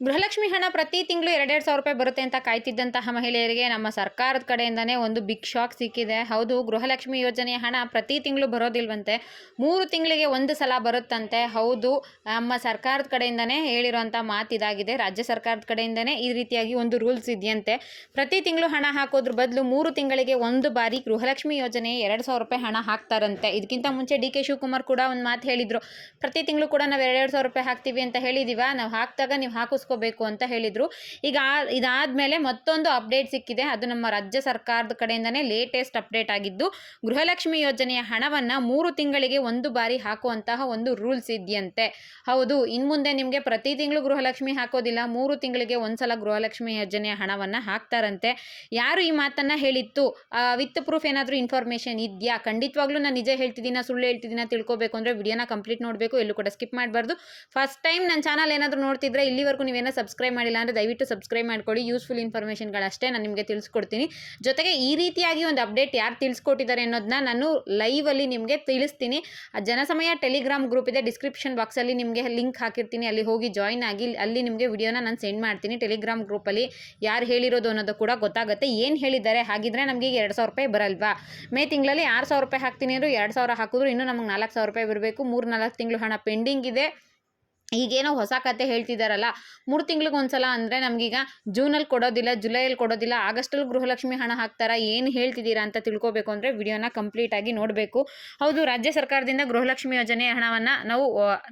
ಗೃಹಲಕ್ಷ್ಮಿ ಹಣ ಪ್ರತಿ ತಿಂಗಳು ಎರಡೆರಡು ಸಾವಿರ ರೂಪಾಯಿ ಬರುತ್ತೆ ಅಂತ ಕಾಯ್ತಿದ್ದಂತಹ ಮಹಿಳೆಯರಿಗೆ ನಮ್ಮ ಸರ್ಕಾರದ ಕಡೆಯಿಂದನೇ ಒಂದು ಬಿಗ್ ಶಾಕ್ ಸಿಕ್ಕಿದೆ. ಹೌದು, ಗೃಹಲಕ್ಷ್ಮಿ ಯೋಜನೆಯ ಹಣ ಪ್ರತಿ ತಿಂಗಳು ಬರೋದಿಲ್ವಂತೆ. ಮೂರು ತಿಂಗಳಿಗೆ ಒಂದು ಸಲ ಬರುತ್ತಂತೆ. ಹೌದು, ನಮ್ಮ ಸರ್ಕಾರದ ಕಡೆಯಿಂದನೇ ಹೇಳಿರುವಂಥ ಮಾತು ಇದಾಗಿದೆ ರಾಜ್ಯ ಸರ್ಕಾರದ ಕಡೆಯಿಂದನೇ ಈ ರೀತಿಯಾಗಿ ಒಂದು ರೂಲ್ಸ್ ಇದೆಯಂತೆ. ಪ್ರತಿ ತಿಂಗಳು ಹಣ ಹಾಕೋದ್ರ ಬದಲು ಮೂರು ತಿಂಗಳಿಗೆ ಒಂದು ಬಾರಿ ಗೃಹಲಕ್ಷ್ಮಿ ಯೋಜನೆ ಎರಡು ಸಾವಿರ ರೂಪಾಯಿ ಹಣ ಹಾಕ್ತಾರಂತೆ. ಇದಕ್ಕಿಂತ ಮುಂಚೆ ಡಿ ಕೆ ಶಿವಕುಮಾರ್ ಕೂಡ ಒಂದು ಮಾತು ಹೇಳಿದರು. ಪ್ರತಿ ತಿಂಗಳು ಕೂಡ ನಾವು ಎರಡೆರಡು ಸಾವಿರ ರೂಪಾಯಿ ಹಾಕ್ತೀವಿ ಅಂತ ಹೇಳಿದೀವ. ನಾವು ಹಾಕಿದಾಗ ನೀವು ಹಾಕಿಸ್ಕೋಬೇಕು ಅಂತ ಹೇಳಿದರು. ಈಗ ಇದಾದ ಮೇಲೆ ಮತ್ತೊಂದು ಅಪ್ಡೇಟ್ ಸಿಕ್ಕಿದೆ. ಅದು ನಮ್ಮ ರಾಜ್ಯ ಸರ್ಕಾರದ ಕಡೆಯಿಂದನೇ ಲೇಟೆಸ್ಟ್ ಅಪ್ಡೇಟ್ ಆಗಿದ್ದು, ಗೃಹಲಕ್ಷ್ಮಿ ಯೋಜನೆಯ ಹಣವನ್ನು ಮೂರು ತಿಂಗಳಿಗೆ ಒಂದು ಬಾರಿ ಹಾಕುವಂತಹ ಒಂದು ರೂಲ್ಸ್ ಇದೆಯಂತೆ. ಹೌದು ಇನ್ನು ಮುಂದೆ ನಿಮಗೆ ಪ್ರತಿ ತಿಂಗಳು ಗೃಹಲಕ್ಷ್ಮಿ ಹಾಕೋದಿಲ್ಲ, ಮೂರು ತಿಂಗಳಿಗೆ ಒಂದ್ಸಲ ಗೃಹಲಕ್ಷ್ಮಿ ಯೋಜನೆಯ ಹಣವನ್ನು ಹಾಕ್ತಾರಂತೆ. ಯಾರು ಈ ಮಾತನ್ನು ಹೇಳಿತ್ತು? ವಿತ್ ಪ್ರೂಫ್ ಏನಾದರೂ ಇನ್ಫಾರ್ಮೇಷನ್ ಇದೆಯಾ? ಖಂಡಿತವಾಗ್ಲೂ ನಾನು ನಿಜ ಹೇಳ್ತಿದ್ದೀನ ಸುಳ್ಳು ಹೇಳ್ತಿದ್ದೀನ ತಿಳ್ಕೊಬೇಕು ಅಂದರೆ ವಿಡಿಯೋನ ಕಂಪ್ಲೀಟ್ ನೋಡಬೇಕು, ಎಲ್ಲೂ ಕೂಡ ಸ್ಕಿಪ್ ಮಾಡಬಾರ್ದು. ಫಸ್ಟ್ ಟೈಮ್ ನನ್ನ ಚಾನಲ್ ಏನಾದರೂ ನೋಡ್ತಿದ್ರೆ ಇಲ್ಲಿವರೆಗೂ ನೀವೇನೋ ಸಬ್ಸ್ಕ್ರೈಬ್ ಮಾಡಿಲ್ಲ ಅಂದರೆ ದಯವಿಟ್ಟು ಸಬ್ಸ್ಕ್ರೈಬ್ ಮಾಡ್ಕೊಳ್ಳಿ. ಯೂಸ್ಫುಲ್ ಇನ್ಫಾರ್ಮೇಷನ್ಗಳಷ್ಟೇ ನಾನು ನಿಮಗೆ ತಿಳಿಸ್ಕೊಡ್ತೀನಿ. ಜೊತೆಗೆ ಈ ರೀತಿಯಾಗಿ ಒಂದು ಅಪ್ಡೇಟ್ ಯಾರು ತಿಳಿಸ್ಕೊಟ್ಟಿದ್ದಾರೆ ಅನ್ನೋದನ್ನ ನಾನು ಲೈವಲ್ಲಿ ನಿಮಗೆ ತಿಳಿಸ್ತೀನಿ. ಜನಸಮಯ ಟೆಲಿಗ್ರಾಮ್ ಗ್ರೂಪ್ ಇದೆ. ಡಿಸ್ಕ್ರಿಪ್ಷನ್ ಬಾಕ್ಸಲ್ಲಿ ನಿಮಗೆ ಲಿಂಕ್ ಹಾಕಿರ್ತೀನಿ. ಅಲ್ಲಿ ಹೋಗಿ ಜಾಯಿನ್ ಆಗಿ ಅಲ್ಲಿ ನಿಮಗೆ ವಿಡಿಯೋನ ನಾನು ಸೆಂಡ್ ಮಾಡ್ತೀನಿ. ಟೆಲಿಗ್ರಾಮ್ ಗ್ರೂಪಲ್ಲಿ ಯಾರು ಹೇಳಿರೋದು ಅನ್ನೋದು ಕೂಡ ಗೊತ್ತಾಗುತ್ತೆ. ಏನು ಹೇಳಿದ್ದಾರೆ? ಹಾಗಿದ್ರೆ ನಮಗೆ ಈಗ ಎರಡು ಸಾವಿರ ರೂಪಾಯಿ ಬರಲ್ವಾ? ಮೇ ತಿಂಗಳಲ್ಲಿ ಆರು ಸಾವಿರ ರೂಪಾಯಿ ಹಾಕ್ತೀನಿ ಅಂದರು ಎರಡು ಸಾವಿರ ಹಾಕಿದ್ರು, ಇನ್ನೂ ನಮಗೆ ನಾಲ್ಕು ಸಾವಿರ ರೂಪಾಯಿ ಬರಬೇಕು. ಮೂರು ನಾಲ್ಕು ತಿಂಗಳು ಹಣ ಪೆಂಡಿಂಗ್ ಇದೆ. ಈಗೇನೋ ಹೊಸ ಕತೆ ಹೇಳ್ತಿದ್ದಾರಲ್ಲ ಮೂರು ತಿಂಗ್ಳಿಗೆ ಒಂದ್ಸಲ ಅಂದರೆ ನಮಗೀಗ ಜೂನಲ್ಲಿ ಕೊಡೋದಿಲ್ಲ ಜುಲೈಯಲ್ಲಿ ಕೊಡೋದಿಲ್ಲ ಆಗಸ್ಟಲ್ಲಿ ಗೃಹಲಕ್ಷ್ಮಿ ಹಣ ಹಾಕ್ತಾರಾ, ಏನು ಹೇಳ್ತಿದ್ದೀರಾ ಅಂತ ತಿಳ್ಕೊಬೇಕು ಅಂದರೆ ವಿಡಿಯೋನ ಕಂಪ್ಲೀಟಾಗಿ ನೋಡಬೇಕು. ಹೌದು, ರಾಜ್ಯ ಸರ್ಕಾರದಿಂದ ಗೃಹಲಕ್ಷ್ಮಿ ಯೋಜನೆ ಹಣವನ್ನು ನಾವು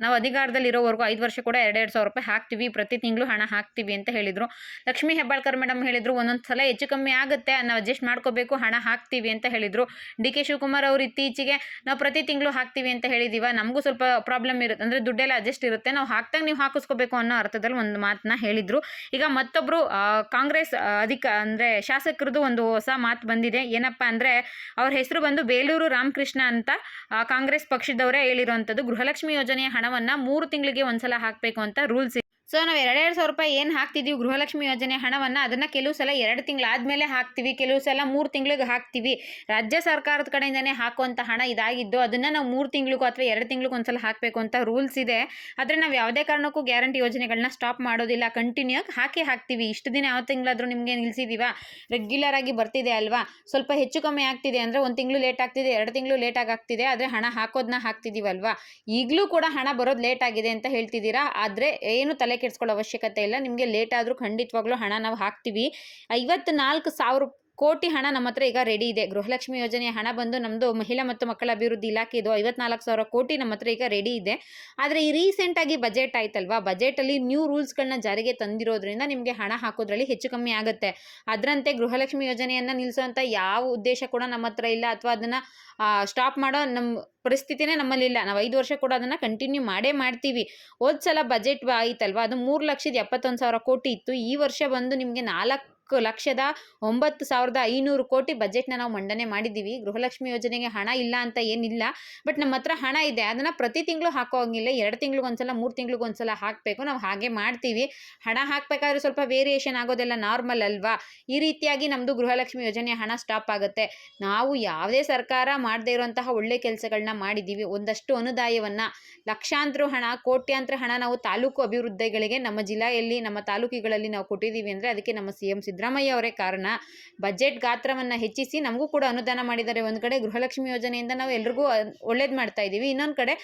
ನಾವು ಅಧಿಕಾರದಲ್ಲಿರೋವರೆಗೂ ಐದು ವರ್ಷ ಕೂಡ ಎರಡೆರಡು ಸಾವಿರ ರೂಪಾಯಿ ಹಾಕ್ತೀವಿ, ಪ್ರತಿ ತಿಂಗಳು ಹಣ ಹಾಕ್ತೀವಿ ಅಂತ ಹೇಳಿದರು. ಲಕ್ಷ್ಮೀ ಹೆಬ್ಬಾಳ್ಕರ್ ಮೇಡಮ್ ಹೇಳಿದರು ಒಂದೊಂದು ಸಲ ಹೆಚ್ಚು ಕಮ್ಮಿ ಆಗುತ್ತೆ, ನಾವು ಅಡ್ಜಸ್ಟ್ ಮಾಡ್ಕೋಬೇಕು, ಹಣ ಹಾಕ್ತೀವಿ ಅಂತ ಹೇಳಿದರು. ಡಿ ಕೆ ಶಿವಕುಮಾರ್ ಅವರು ಇತ್ತೀಚೆಗೆ, ನಾವು ಪ್ರತಿ ತಿಂಗಳು ಹಾಕ್ತೀವಿ ಅಂತ ಹೇಳಿದೀವ, ನಮಗೂ ಸ್ವಲ್ಪ ಪ್ರಾಬ್ಲಮ್ ಇರುತ್ತೆ ಅಂದರೆ ದುಡ್ಡೆಲ್ಲ ಅಡ್ಜಸ್ಟ್ ಇರುತ್ತೆ ಹಾಕ್ದಾಗ ನೀವು ಹಾಕಿಸ್ಕೋಬೇಕು ಅನ್ನೋ ಅರ್ಥದಲ್ಲಿ ಒಂದು ಮಾತನ್ನ ಹೇಳಿದರು. ಈಗ ಮತ್ತೊಬ್ಬರು ಕಾಂಗ್ರೆಸ್ ಅಧಿಕ, ಅಂದರೆ ಶಾಸಕರದ್ದು ಒಂದು ಹೊಸ ಮಾತು ಬಂದಿದೆ. ಏನಪ್ಪ ಅಂದರೆ ಅವ್ರ ಹೆಸರು ಬಂದು ಬೇಲೂರು ರಾಮಕೃಷ್ಣ ಅಂತ ಕಾಂಗ್ರೆಸ್ ಪಕ್ಷದವರೇ ಹೇಳಿರುವಂಥದ್ದು. ಗೃಹಲಕ್ಷ್ಮಿ ಯೋಜನೆಯ ಹಣವನ್ನು ಮೂರು ತಿಂಗಳಿಗೆ ಒಂದ್ಸಲ ಹಾಕಬೇಕು ಅಂತ ರೂಲ್ಸ್ ಸೊ ನಾವು ಎರಡೆರಡು ಸಾವಿರ ರೂಪಾಯಿ ಏನು ಹಾಕ್ತಿದ್ದೀವಿ ಗೃಹಲಕ್ಷ್ಮಿ ಯೋಜನೆ ಹಣವನ್ನು, ಅದನ್ನು ಕೆಲವು ಸಲ ಎರಡು ತಿಂಗಳಾದಮೇಲೆ ಹಾಕ್ತೀವಿ, ಕೆಲವು ಸಲ ಮೂರು ತಿಂಗಳಿಗೆ ಹಾಕ್ತೀವಿ. ರಾಜ್ಯ ಸರ್ಕಾರದ ಕಡೆಯಿಂದನೇ ಹಾಕುವಂಥ ಹಣ ಇದಾಗಿದ್ದು, ಅದನ್ನು ನಾವು ಮೂರು ತಿಂಗಳಿಗೂ ಅಥವಾ ಎರಡು ತಿಂಗಳಿಗೂ ಒಂದ್ಸಲ ಹಾಕಬೇಕು ಅಂತ ರೂಲ್ಸ್ ಇದೆ. ಆದರೆ ನಾವು ಯಾವುದೇ ಕಾರಣಕ್ಕೂ ಗ್ಯಾರಂಟಿ ಯೋಜನೆಗಳನ್ನ ಸ್ಟಾಪ್ ಮಾಡೋದಿಲ್ಲ. ಕಂಟಿನ್ಯೂ ಆಗಿ ಹಾಕಿ ಹಾಕ್ತೀವಿ. ಇಷ್ಟು ದಿನ ಯಾವ ತಿಂಗಳಾದರೂ ನಿಮಗೆ ನಿಲ್ಲಿಸಿದ್ದೀವ ರೆಗ್ಯುಲರ್ ಆಗಿ ಬರ್ತಿದೆ ಅಲ್ವಾ? ಸ್ವಲ್ಪ ಹೆಚ್ಚು ಕಮ್ಮಿ ಆಗ್ತಿದೆ ಅಂದರೆ ಒಂದು ತಿಂಗಳು ಲೇಟ್ ಆಗ್ತಿದೆ, ಎರಡು ತಿಂಗಳು ಲೇಟ್ ಆಗ್ತಿದೆ ಆದರೆ ಹಣ ಹಾಕೋದನ್ನ ಹಾಕ್ತಿದ್ದೀವಲ್ವಾ ಈಗಲೂ ಕೂಡ ಹಣ ಬರೋದು ಲೇಟ್ ಆಗಿದೆ ಅಂತ ಹೇಳ್ತಿದ್ದೀರಾ ಆದರೆ ಏನು ತಲೆ ಕೆಡಿಸ್ಕೊಳ್ಳೋ ಅವಶ್ಯಕತೆ ಇಲ್ಲ. ನಿಮಗೆ ಲೇಟ್ ಆದರೂ ಖಂಡಿತವಾಗ್ಲೂ ಹಣ ನಾವು ಹಾಕ್ತೀವಿ. ಐವತ್ತು ನಾಲ್ಕು ಸಾವಿರ ಕೋಟಿ ಹಣ ನಮ್ಮ ಹತ್ರ ಈಗ ರೆಡಿ ಇದೆ. ಗೃಹಲಕ್ಷ್ಮಿ ಯೋಜನೆಯ ಹಣ ಬಂದು ನಮ್ಮದು ಮಹಿಳಾ ಮತ್ತು ಮಕ್ಕಳ ಅಭಿವೃದ್ಧಿ ಇಲಾಖೆದು ಐವತ್ನಾಲ್ಕು ಸಾವಿರ ಕೋಟಿ ನಮ್ಮ ಹತ್ರ ಈಗ ರೆಡಿ ಇದೆ. ಆದರೆ ಈ ರೀಸೆಂಟಾಗಿ ಬಜೆಟ್ ಆಯ್ತಲ್ವಾ? ಬಜೆಟಲ್ಲಿ ನ್ಯೂ ರೂಲ್ಸ್ಗಳನ್ನ ಜಾರಿಗೆ ತಂದಿರೋದ್ರಿಂದ ನಿಮಗೆ ಹಣ ಹಾಕೋದ್ರಲ್ಲಿ ಹೆಚ್ಚು ಕಮ್ಮಿ ಆಗುತ್ತೆ. ಅದರಂತೆ ಗೃಹಲಕ್ಷ್ಮಿ ಯೋಜನೆಯನ್ನು ನಿಲ್ಲಿಸುವಂಥ ಯಾವ ಉದ್ದೇಶ ಕೂಡ ನಮ್ಮ ಹತ್ರ ಇಲ್ಲ. ಅಥವಾ ಅದನ್ನು ಸ್ಟಾಪ್ ಮಾಡೋ ನಮ್ಮ ಪರಿಸ್ಥಿತಿನೇ ನಮ್ಮಲ್ಲಿಲ್ಲ ನಾವು ಐದು ವರ್ಷ ಕೂಡ ಅದನ್ನು ಕಂಟಿನ್ಯೂ ಮಾಡೇ ಮಾಡ್ತೀವಿ. ಹೋದ ಸಲ ಬಜೆಟ್ ಆಯ್ತಲ್ವಾ? ಅದು ಮೂರು ಲಕ್ಷದ ಎಪ್ಪತ್ತೊಂದು ಸಾವಿರ ಕೋಟಿ ಇತ್ತು. ಈ ವರ್ಷ ಬಂದು ನಿಮಗೆ ನಾಲ್ಕು ಲಕ್ಷದ ಒಂಬತ್ತು ಸಾವಿರದ ಐನೂರು ಕೋಟಿ ಬಜೆಟ್ನ ನಾವು ಮಂಡನೆ ಮಾಡಿದ್ದೀವಿ. ಗೃಹಲಕ್ಷ್ಮಿ ಯೋಜನೆಗೆ ಹಣ ಇಲ್ಲ ಅಂತ ಏನಿಲ್ಲ. ಬಟ್ ನಮ್ಮ ಹತ್ರ ಹಣ ಇದೆ. ಅದನ್ನು ಪ್ರತಿ ತಿಂಗಳು ಹಾಕೋ ಹಂಗಿಲ್ಲ. ಎರಡು ತಿಂಗ್ಳಿಗೆ ಒಂದ್ಸಲ, ಮೂರು ತಿಂಗ್ಳಿಗೆ ಒಂದ್ಸಲ ಹಾಕಬೇಕು. ನಾವು ಹಾಗೆ ಮಾಡ್ತೀವಿ. ಹಣ ಹಾಕಬೇಕಾದ್ರೆ ಸ್ವಲ್ಪ ವೇರಿಯೇಷನ್ ಆಗೋದೆಲ್ಲ ನಾರ್ಮಲ್ ಅಲ್ವಾ? ಈ ರೀತಿಯಾಗಿ ನಮ್ಮದು ಗೃಹಲಕ್ಷ್ಮಿ ಯೋಜನೆ ಹಣ ಸ್ಟಾಪ್ ಆಗುತ್ತೆ. ನಾವು ಯಾವುದೇ ಸರ್ಕಾರ ಮಾಡದೇ ಇರುವಂತಹ ಒಳ್ಳೆ ಕೆಲಸಗಳನ್ನ ಮಾಡಿದ್ದೀವಿ. ಒಂದಷ್ಟು ಅನುದಾಯವನ್ನು. ಲಕ್ಷಾಂತರ ಹಣ, ಕೋಟ್ಯಾಂತರ ಹಣ ನಾವು ತಾಲೂಕು ಅಭಿವೃದ್ಧಿಗಳಿಗೆ ನಮ್ಮ ಜಿಲ್ಲೆಯಲ್ಲಿ, ನಮ್ಮ ತಾಲೂಕುಗಳಲ್ಲಿ ನಾವು ಕೊಟ್ಟಿದ್ದೀವಿ ಅಂದರೆ ಅದಕ್ಕೆ ನಮ್ಮ ಸಿ ಎಂ ಅವರೇ ಕಾರಣ. ಬಜೆಟ್ ಗಾತ್ರವನ್ನು ಹೆಚ್ಚಿಸಿ ನಮಗೂ ಕೂಡ ಅನುದಾನ ಮಾಡಿದ್ದಾರೆ. ಒಂದು ಕಡೆ ಗೃಹಲಕ್ಷ್ಮಿ ಯೋಜನೆಯಿಂದ ನಾವು ಎಲ್ರಿಗೂ ಒಳ್ಳೇದು ಮಾಡ್ತಾ ಇದ್ದೀವಿ ಇನ್ನೊಂದು ಕಡೆ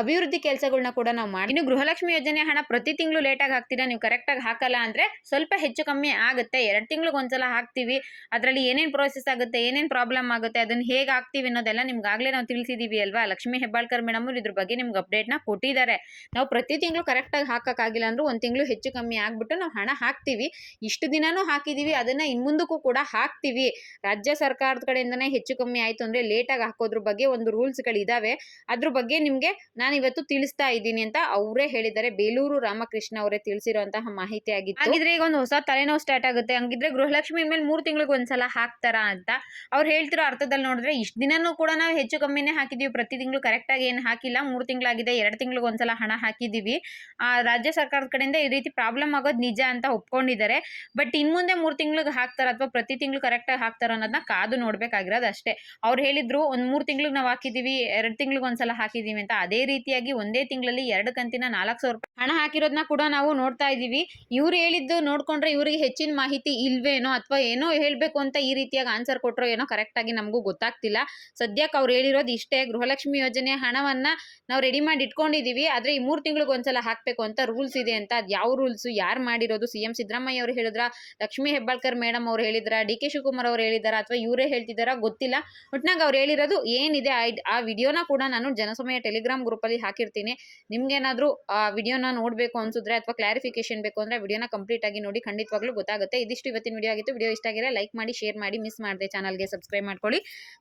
ಅಭಿವೃದ್ಧಿ ಕೆಲಸಗಳನ್ನ ಕೂಡ ನಾವು ಮಾಡಿ ಇನ್ನು ಗೃಹಲಕ್ಷ್ಮಿ ಯೋಜನೆ ಹಣ ಪ್ರತಿ ತಿಂಗಳು ಲೇಟಾಗಿ ಹಾಕ್ತೀರಾ? ನೀವು ಕರೆಕ್ಟಾಗಿ ಹಾಕಲ್ಲ ಅಂದರೆ ಸ್ವಲ್ಪ ಹೆಚ್ಚು ಕಮ್ಮಿ ಆಗುತ್ತೆ. ಎರಡು ತಿಂಗಳಿಗೆ ಒಂದ್ಸಲ ಹಾಕ್ತೀವಿ. ಅದರಲ್ಲಿ ಏನೇನು ಪ್ರೋಸೆಸ್ ಆಗುತ್ತೆ, ಏನೇನು ಪ್ರಾಬ್ಲಮ್ ಆಗುತ್ತೆ ಅದನ್ನು ಹೇಗೆ ಹಾಕ್ತೀವಿ ಅನ್ನೋದೆಲ್ಲ ನಿಮ್ಗೆ ಆಗಲೇ ನಾವು ತಿಳಿಸಿದ್ದೀವಿ ಅಲ್ವಾ? ಲಕ್ಷ್ಮಿ ಹೆಬ್ಬಾಳ್ಕರ್ ಮೇಡಮ್ ಇದ್ರ ಬಗ್ಗೆ ನಿಮ್ಗೆ ಅಪ್ಡೇಟ್ನ ಕೊಟ್ಟಿದ್ದಾರೆ. ನಾವು ಪ್ರತಿ ತಿಂಗಳು ಕರೆಕ್ಟಾಗಿ ಹಾಕೋಕ್ಕಾಗಿಲ್ಲ ಅಂದರೂ ಒಂದು ತಿಂಗಳು ಹೆಚ್ಚು ಕಮ್ಮಿ ಆಗಿಬಿಟ್ಟು ನಾವು ಹಣ ಹಾಕ್ತೀವಿ. ಇಷ್ಟು ದಿನನೂ ಹಾಕಿದ್ದೀವಿ ಅದನ್ನು ಇನ್ಮುಂದಕ್ಕೂ ಕೂಡ ಹಾಕ್ತೀವಿ. ರಾಜ್ಯ ಸರ್ಕಾರದ ಕಡೆಯಿಂದನೇ ಹೆಚ್ಚು ಕಮ್ಮಿ ಆಯಿತು ಅಂದರೆ ಲೇಟಾಗಿ ಹಾಕೋದ್ರ ಬಗ್ಗೆ ಒಂದು ರೂಲ್ಸ್ಗಳಿದ್ದಾವೆ ಅದ್ರ ಬಗ್ಗೆ ನಿಮಗೆ ನಾನು ಇವತ್ತು ತಿಳಿಸ್ತಾ ಇದ್ದೀನಿ ಅಂತ ಅವರೇ ಹೇಳಿದ್ದಾರೆ. ಬೇಲೂರು ರಾಮಕೃಷ್ಣ ಅವರೇ ತಿಳಿಸಿರುವಂತಹ ಮಾಹಿತಿ ಆಗಿತ್ತು. ಹಾಗಿದ್ರೆ ಈಗ ಒಂದು ಹೊಸ ತಲೆನೋವು ಸ್ಟಾರ್ಟ್ ಆಗುತ್ತೆ. ಹಂಗಿದ್ರೆ ಗೃಹಲಕ್ಷ್ಮಿ ಮೇಲೆ ಮೂರು ತಿಂಗಳಿಗೆ ಒಂದ್ಸಲ ಹಾಕ್ತಾರಾ ಅಂತ ಅವ್ರು ಹೇಳ್ತಿರೋ ಅರ್ಥದಲ್ಲಿ ನೋಡಿದ್ರೆ ಇಷ್ಟು ದಿನನೂ ಕೂಡ ನಾವು ಹೆಚ್ಚು ಕಮ್ಮಿನೇ ಹಾಕಿದೀವಿ. ಪ್ರತಿ ತಿಂಗಳು ಕರೆಕ್ಟಾಗಿ ಏನು ಹಾಕಿಲ್ಲ. ಮೂರು ತಿಂಗಳಾಗಿದೆ. ಎರಡು ತಿಂಗಳಿಗೆ ಒಂದ್ಸಲ ಹಣ ಹಾಕಿದ್ದೀವಿ ಆ, ರಾಜ್ಯ ಸರ್ಕಾರದ ಕಡೆಯಿಂದ ಈ ರೀತಿ ಪ್ರಾಬ್ಲಮ್ ಆಗೋದು ನಿಜ ಅಂತ ಒಪ್ಕೊಂಡಿದ್ದಾರೆ. ಬಟ್ ಇನ್ನು ಮುಂದೆ ಮೂರು ತಿಂಗ್ಳಿಗೆ ಹಾಕ್ತಾರ ಅಥವಾ ಪ್ರತಿ ತಿಂಗಳು ಕರೆಕ್ಟಾಗಿ ಹಾಕ್ತಾರ ಅನ್ನೋದನ್ನ ಕಾದು ನೋಡ್ಬೇಕಾಗಿರೋದು ಅಷ್ಟೇ. ಅವ್ರು ಹೇಳಿದ್ರು, ಒಂದು ಮೂರು ತಿಂಗ್ಳಿಗೆ ನಾವು ಹಾಕಿದೀವಿ, ಎರಡು ತಿಂಗ್ಳಿಗೆ ಒಂದ್ಸಲ ಹಾಕಿದೀವಿ ಅಂತ ಅದೇ ರೀತಿಯಾಗಿ ಒಂದೇ ತಿಂಗಳಲ್ಲಿ ಎರಡು ಕಂತಿನ ನಾಲ್ಕು ಸಾವಿರ ರೂಪಾಯಿ ಹಣ ಹಾಕಿರೋದನ್ನ ಕೂಡ ನಾವು ನೋಡ್ತಾ ಇದ್ದೀವಿ ಇವ್ರು ಹೇಳಿದ್ದು ನೋಡ್ಕೊಂಡ್ರೆ ಇವರಿಗೆ ಹೆಚ್ಚಿನ ಮಾಹಿತಿ ಇಲ್ವೇನೋ ಅಥವಾ ಏನೋ ಹೇಳಬೇಕು ಅಂತ ಈ ರೀತಿಯಾಗಿ ಆನ್ಸರ್ ಕೊಟ್ಟರೋ ಏನೋ ಕರೆಕ್ಟಾಗಿ ನಮಗೂ ಗೊತ್ತಾಗ್ತಿಲ್ಲ. ಸದ್ಯಕ್ಕೆ ಅವ್ರು ಹೇಳಿರೋದು ಇಷ್ಟೇ. ಗೃಹಲಕ್ಷ್ಮಿ ಯೋಜನೆ ಹಣವನ್ನು ನಾವು ರೆಡಿ ಮಾಡಿ ಇಟ್ಕೊಂಡಿದ್ದೀವಿ ಆದರೆ ಈ ಮೂರು ತಿಂಗಳಿಗೆ ಒಂದ್ಸಲ ಹಾಕಬೇಕು ಅಂತ ರೂಲ್ಸ್ ಇದೆ ಅಂತ ಅದು ಯಾವ ರೂಲ್ಸು ಯಾರು ಮಾಡಿರೋದು? ಸಿ ಎಂ ಸಿದ್ದರಾಮಯ್ಯ ಅವರು ಹೇಳಿದ್ರ? ಲಕ್ಷ್ಮೀ ಹೆಬ್ಬಾಳ್ಕರ್ ಮೇಡಮ್ ಅವ್ರು ಹೇಳಿದ್ರ, ಡಿ ಕೆ ಶಿವಕುಮಾರ್ ಅವ್ರು ಹೇಳಿದಾರ ಅಥವಾ ಇವರೇ ಹೇಳ್ತಿದ್ದಾರಾ ಗೊತ್ತಿಲ್ಲ. ಒಟ್ನಾಗ ಅವ್ರು ಹೇಳಿರೋದು ಏನಿದೆ ಆ ಆ ವಿಡಿಯೋನ ಕೂಡ ನಾನು ಜನಸಮಯ ಟೆಲಿಗ್ರಾಮ್ ಗ್ರೂಪಲ್ಲಿ ಹಾಕಿರ್ತೀನಿ. ನಿಮ್ಗೇನಾದರೂ ಆ ವಿಡಿಯೋನ ನೋಡಬೇಕು ಅನ್ಸಿದ್ರೆ ಅಥವಾ ಕ್ಲಾರಿಫಿಕೇಶನ್ ಬೇಕು ಅಂದರೆ ವಿಡಿಯೋನ ಕಂಪ್ಲೀಟ್ ಆಗಿ ನೋಡಿ ಖಂಡಿತವಾಗ್ಲೂ ಗೊತ್ತಾಗುತ್ತೆ. ಇದಿಷ್ಟು ಇವತ್ತಿನ ವಿಡಿಯೋ ಆಗಿತ್ತು. ವಿಡಿಯೋ ಇಷ್ಟ ಆಗಿರೋ ಲೈಕ್ ಮಾಡಿ, ಶೇರ್ ಮಾಡಿ, ಮಿಸ್ ಮಾಡಿದೆ ಚಾನಲ್ಗೆ ಸಬ್ಸ್ಕ್ರೈಬ್ ಮಾಡ್ಕೊಳ್ಳಿ.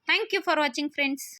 Thank you for watching friends